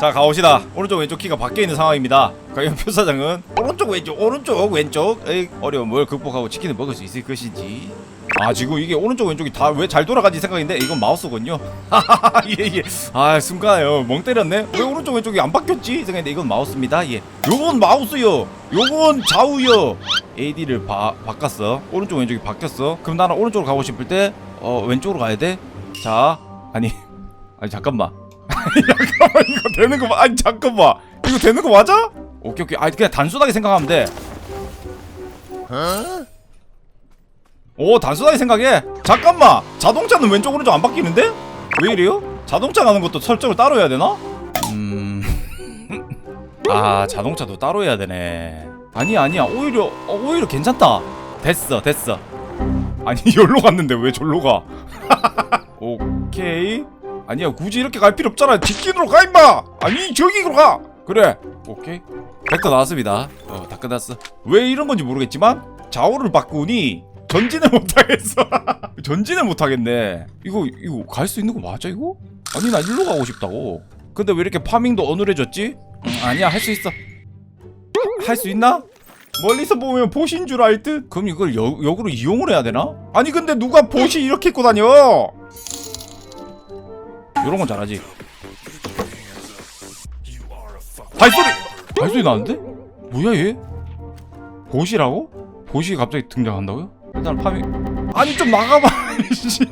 자 가봅시다. 오른쪽 왼쪽 키가 바뀌어 있는 상황입니다. 과연 표사장은 오른쪽 왼쪽 오른쪽 왼쪽 의 어려움을 극복하고 치킨을 먹을 수 있을 것인지. 아 지금 이게 오른쪽 왼쪽이 다 왜 잘 돌아가지 생각인데? 이건 마우스군요. 예예. 아 순간에요. 멍 때렸네? 왜 오른쪽 왼쪽이 안 바뀌었지? 생각했는데 이건 마우스입니다. 예. 요건 마우스요. 요건 좌우요. AD를 바, 바꿨어. 오른쪽 왼쪽이 바뀌었어. 그럼 나는 오른쪽으로 가고 싶을 때 어 왼쪽으로 가야 돼 자 아니 아니 잠깐만 잠깐만 이거 되는 거 봐. 아니 잠깐만 이거 되는 거 맞아? 오케이 오케이 아니 그냥 단순하게 생각하면 돼. 오 단순하게 생각해. 잠깐만 자동차는 왼쪽 오른쪽 안 바뀌는데? 왜 이래요? 자동차 가는 것도 설정을 따로 해야 되나? 음. 아 자동차도 따로 해야 되네. 아니 야 아니야 오히려 어, 오히려 괜찮다. 됐어 됐어. 아니 여기로 갔는데 왜 절로 가? 오케이. 아니야 굳이 이렇게 갈 필요 없잖아. 뒷길로 가 임마! 아니 저기로 가! 그래. 오케이. 벡터 나왔습니다. 어다 끝났어. 왜 이런 건지 모르겠지만 좌우를 바꾸니 전진을 못하겠어. 전진을 못하겠네. 이거 이거 갈 수 있는 거 맞아 이거? 아니 나 일로 가고 싶다고. 근데 왜 이렇게 파밍도 어눌해졌지? 음, 아니야 할 수 있어. 할 수 있나? 멀리서 보면 보신 줄 알 듯? 그럼 이걸 역, 역으로 이용을 해야 되나? 아니 근데 누가 보시 이렇게 입고 다녀 이런 건 잘하지. 발소리! 발소리 나는데? 뭐야 얘? 보시라고? 보시 갑자기 등장한다고요? 일단 파밍 아니 좀 나가봐 씨.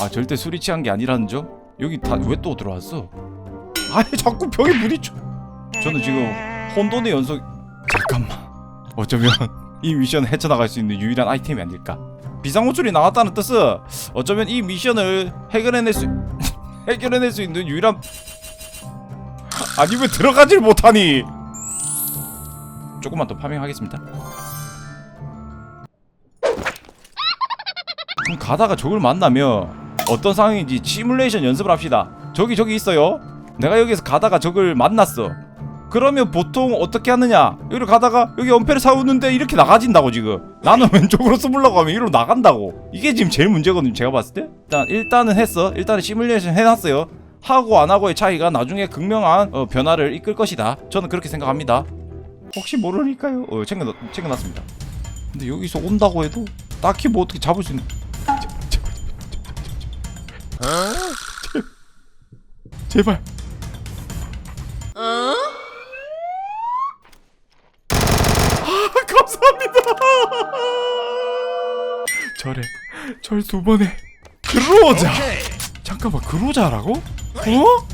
아 절대 술이 취한 게 아니라는 점? 여기 다 왜 또 들어왔어? 아니 자꾸 벽에 부딪혀 저는 지금 혼돈의 연속 잠깐만 어쩌면 이 미션 헤쳐나갈 수 있는 유일한 아이템이 아닐까 비상호출이 나왔다는 뜻은 어쩌면 이 미션을 해결해낼 수 해결해낼 수 있는 유일한 아니 왜 들어가질 못하니. 조금만 더 파밍하겠습니다. 그럼 가다가 적을 만나면 어떤 상황인지 시뮬레이션 연습을 합시다. 저기 저기 있어요. 내가 여기서 가다가 적을 만났어. 그러면 보통 어떻게 하느냐? 여기로 가다가 여기 엄폐를 사오는데 이렇게 나가진다고 지금 나는 왼쪽으로 숨으려고 하면 이리로 나간다고. 이게 지금 제일 문제거든요 제가 봤을 때. 일단 일단은 했어. 일단은 시뮬레이션 해놨어요. 하고 안 하고의 차이가 나중에 극명한 어, 변화를 이끌 것이다. 저는 그렇게 생각합니다. 혹시 모르니까요. 어, 챙겨, 챙겨놨습니다. 근데 여기서 온다고 해도 딱히 뭐 어떻게 잡을 수 있는 제발. 아, 절에 절두 번에 그로자. 잠깐만 그로자라고? 어?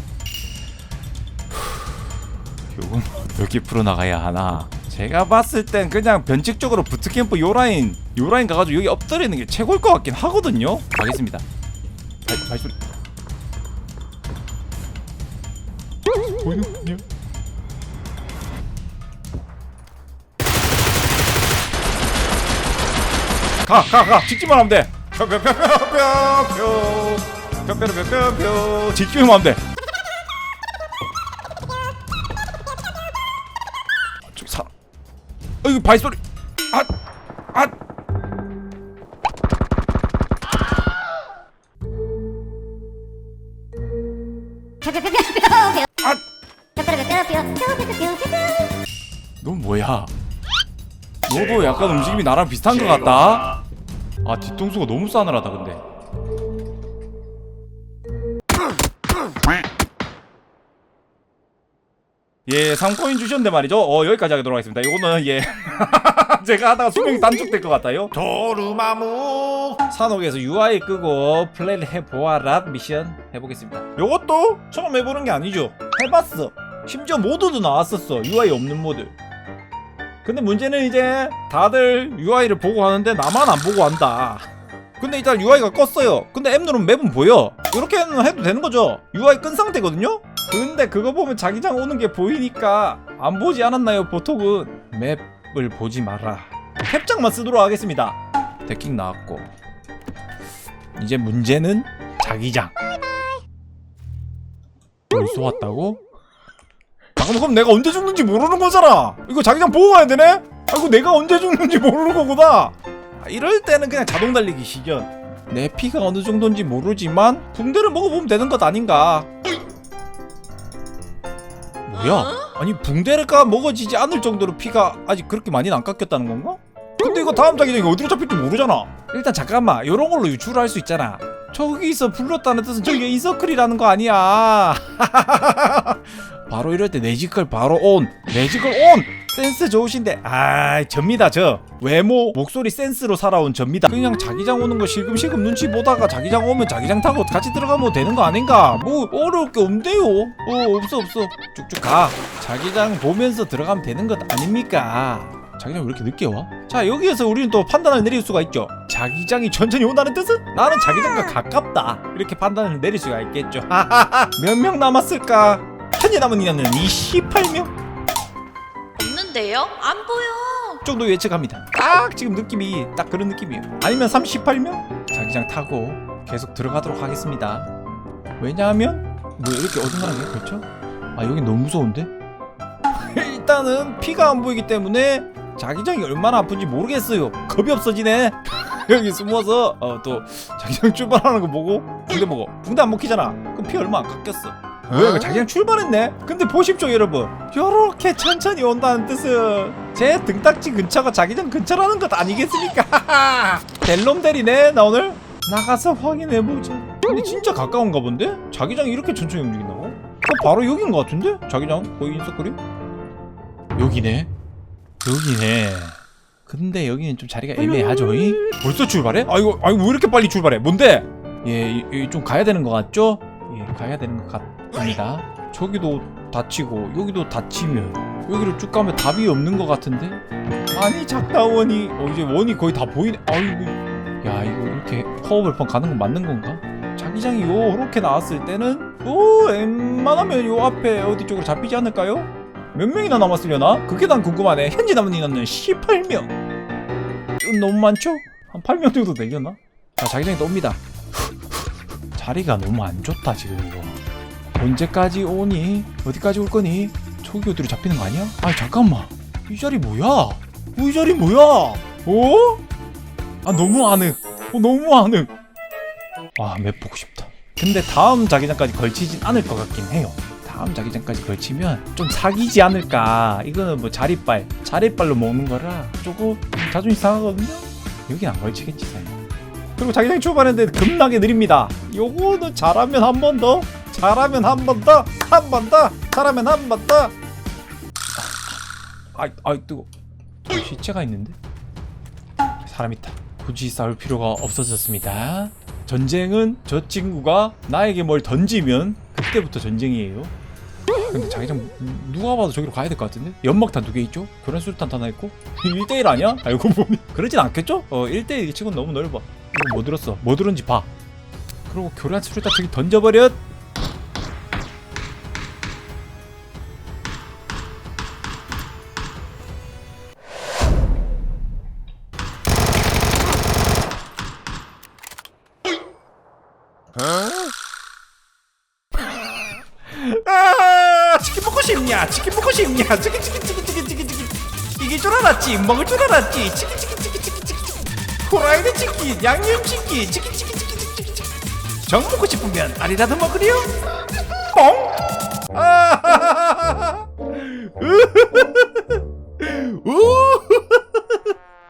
요건 여기 풀어 나가야 하나? 제가 봤을 땐 그냥 변칙적으로 부트캠프 요 라인 요 라인 가가지고 여기 엎드리는 게 최고일 것 같긴 하거든요. 가겠습니다. 발, 발소리. 보이는 가, 가, 가. 직진만 하면 돼. 뿅뿅뿅뿅뿅. 뿅뿅뿅뿅뿅. 직진만 하면 돼. 저기 사. 어, 이거 발소리. 아, 아. 아. 너 뭐야? 너도 약간 움직임이 나랑 비슷한 것 같다. 아 뒤통수가 너무 싸늘하다 근데. 예, 3코인 주셨는데 말이죠. 어, 여기까지 하도록 하겠습니다. 이거는 예. 제가 하다가 수명이 단축될 것 같아요. 도루마무 산옥에서 UI 끄고 플레이를 해보아라 미션 해보겠습니다. 요것도 처음 해보는 게 아니죠. 해봤어. 심지어 모드도 나왔었어. UI 없는 모드. 근데 문제는 이제 다들 UI를 보고 하는데 나만 안 보고 한다. 근데 일단 UI가 껐어요. 근데 M 누르면 맵은 보여. 이렇게는 해도 되는 거죠. UI 끈 상태거든요. 근데 그거 보면 자기장 오는 게 보이니까 안 보지 않았나요? 보통은 맵을 보지 마라. 캡장만 쓰도록 하겠습니다. 데킹 나왔고 이제 문제는 자기장. 벌써 왔다고? 잠깐만 그럼 내가 언제 죽는지 모르는 거잖아. 이거 자기장 보고 가야 되네? 아이고 내가 언제 죽는지 모르는 거구나. 아, 이럴 때는 그냥 자동 달리기 시견. 내 피가 어느 정도인지 모르지만 붕대를 먹어보면 되는 것 아닌가. 뭐야? 아니 붕대가 먹어지지 않을 정도로 피가 아직 그렇게 많이는 안 깎였다는 건가? 근데 이거 다음 자기장이 어디로 잡힐지 모르잖아 일단 잠깐만 요런 걸로 유추를 할수 있잖아 저기서 불렀다는 뜻은 저기가 인서클이라는 거 아니야. 바로 이럴 때 내지컬 바로 온. 내지컬 온! 센스 좋으신데. 아 접니다 저 외모 목소리 센스로 살아온 접니다. 그냥 자기장 오는 거 실금실금 눈치 보다가 자기장 오면 자기장 타고 같이 들어가면 되는 거 아닌가? 뭐 어려울 게 없대요. 어 없어 없어. 쭉쭉 가. 자기장 보면서 들어가면 되는 것 아닙니까 자기장 왜 이렇게 늦게 와? 자 여기에서 우리는 또 판단을 내릴 수가 있죠 자기장이 천천히 온다는 뜻은 나는 자기장과 가깝다 이렇게 판단을 내릴 수가 있겠죠 몇 명 남았을까 현재 남은 인원은 28명 없는데요? 안 보여. 정도 예측합니다. 딱 지금 느낌이 딱 그런 느낌이에요. 아니면 38명? 자기장 타고 계속 들어가도록 하겠습니다. 왜냐하면 뭐 이렇게 어딘가에 그렇죠? 아 여기 너무 무서운데? 일단은 피가 안 보이기 때문에 자기장이 얼마나 아픈지 모르겠어요. 겁이 없어지네. 여기 숨어서 어, 또 자기장 출발하는 거 보고 붕대 먹어. 붕대 안 먹히잖아. 그럼 피 얼마 안 깎였어. 뭐야 이거 자기장 출발했네? 근데 보십시오 여러분 요렇게 천천히 온다는 뜻은 제 등딱지 근처가 자기장 근처라는 것 아니겠습니까? 델롬 대리네 나 오늘 나가서 확인해보자 근데 진짜 가까운가 본데? 자기장이 이렇게 천천히 움직인다고? 그 바로 여긴 것 같은데? 자기장 거의 인서클이? 여기네 여기네 근데 여기는 좀 자리가 애매하죠 이? 벌써 출발해? 아이고 아이고 왜 이렇게 빨리 출발해 뭔데? 예, 이- 좀 가야 되는 것 같죠? 예, 가야 되는 것 같습니다. 저기도 다치고 여기도 다치면 여기로 쭉 가면 답이 없는 것 같은데? 아니 작다 원이 어 이제 원이 거의 다 보이네. 아이고 야 이거 이렇게 허허벌판 가는 건 맞는 건가? 자기장이 요렇게 나왔을 때는 오 웬만하면 요 앞에 어디 쪽으로 잡히지 않을까요? 몇 명이나 남았으려나? 그게 난 궁금하네. 현재 남은 인원은 18명. 이건 너무 많죠? 한 8명 정도 되려나? 자 자기장이 또 옵니다. 자리가 너무 안 좋다 지금 이거 언제까지 오니? 어디까지 올 거니? 초기 어디로 잡히는 거 아니야? 아니 잠깐만 이 자리 뭐야? 이 자리 뭐야? 어? 아 너무 아늑 어, 너무 아늑 와맵 보고 싶다 근데 다음 자기장까지 걸치진 않을 것 같긴 해요 다음 자기장까지 걸치면 좀 사기지 않을까 이거는 뭐 자리빨 자리빨로 먹는 거라 조금 자존심 상하거든요 여긴 안 걸치겠지 사실 그리고 자기장이 출발했는데 겁나게 느립니다. 요거는 잘하면 한 번 더, 잘하면 한 번 더, 한 번 더, 잘하면 한 번 더. 아, 아, 뜨거. 시체가 있는데? 사람 있다. 굳이 싸울 필요가 없어졌습니다. 전쟁은 저 친구가 나에게 뭘 던지면 그때부터 전쟁이에요. 근데 자기장 누가 봐도 저기로 가야 될 것 같은데? 연막탄 두 개 있죠? 교란 수류탄 하나 있고 1대1 아니야? 알고 보니 그러진 않겠죠? 어 1대1 치고는 너무 넓어 이거 뭐 들었어? 뭐 들었는지 봐 그리고 교란 수류탄 저기 던져버렸 싶냐 치킨 먹고 싶냐 치킨 치킨 치킨 치킨 치킨 치킨 이길 줄 알았지 먹을 줄 알았지 치킨 치킨 치킨 치킨 치킨 후라이드 치킨 양념 치킨 치킨 치킨 치킨 치킨 치킨 정 먹고 싶으면 알이라도 먹으렴 뽕 아,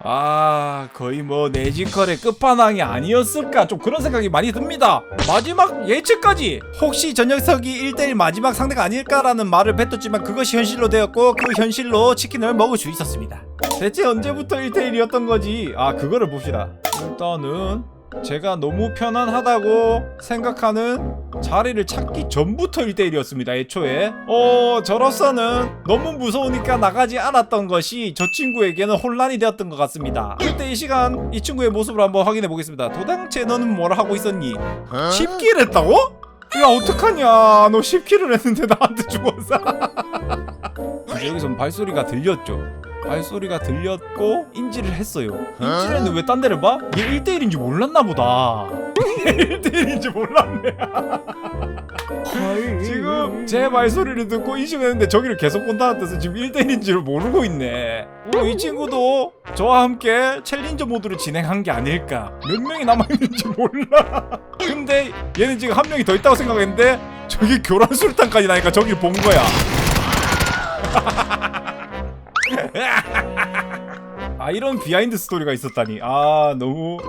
아 거의 뭐 내지컬의 끝판왕이 아니었을까 좀 그런 생각이 많이 듭니다. 마지막 예측까지. 혹시 저 녀석이 1대1 마지막 상대가 아닐까라는 말을 뱉었지만 그것이 현실로 되었고 그 현실로 치킨을 먹을 수 있었습니다. 대체 언제부터 1대1이었던 거지? 아 그거를 봅시다. 일단은 제가 너무 편안하다고 생각하는 자리를 찾기 전부터 1대1이었습니다 애초에. 어 저로서는 너무 무서우니까 나가지 않았던 것이 저 친구에게는 혼란이 되었던 것 같습니다. 그때 이 시간 이 친구의 모습을 한번 확인해 보겠습니다. 도당체 너는 뭘 하고 있었니? 10킬 했다고? 야 어떡하냐. 너 10킬을 했는데 나한테 죽었어. 여기서 발소리가 들렸죠 발소리가 들렸고 인지를 했어요. 인지를 했는데 왜 딴 데를 봐? 얘 1대1인지 몰랐나 보다. 1대1인지 몰랐네. 지금 제 말소리를 듣고 인식을 했는데 저기를 계속 본다는 뜻은 지금 1대1인지를 모르고 있네. 어, 이 친구도 저와 함께 챌린저 모드로 진행한 게 아닐까. 몇 명이 남아있는지 몰라. 근데 얘는 지금 한 명이 더 있다고 생각했는데 저기 교란 술탄까지 나니까 저기를 본 거야 아 이런 비하인드 스토리가 있었다니. 아 너무.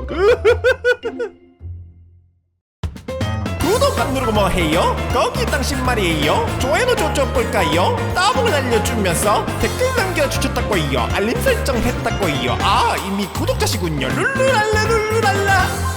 구독 안 누르고 뭐 해요? 거기 당신 말이에요. 좋아요도 좀 볼까요? 따봉을 알려주면서 댓글 남겨주셨다고요. 알림 설정 했다고요. 아 이미 구독자시군요. 룰루랄라 룰루랄라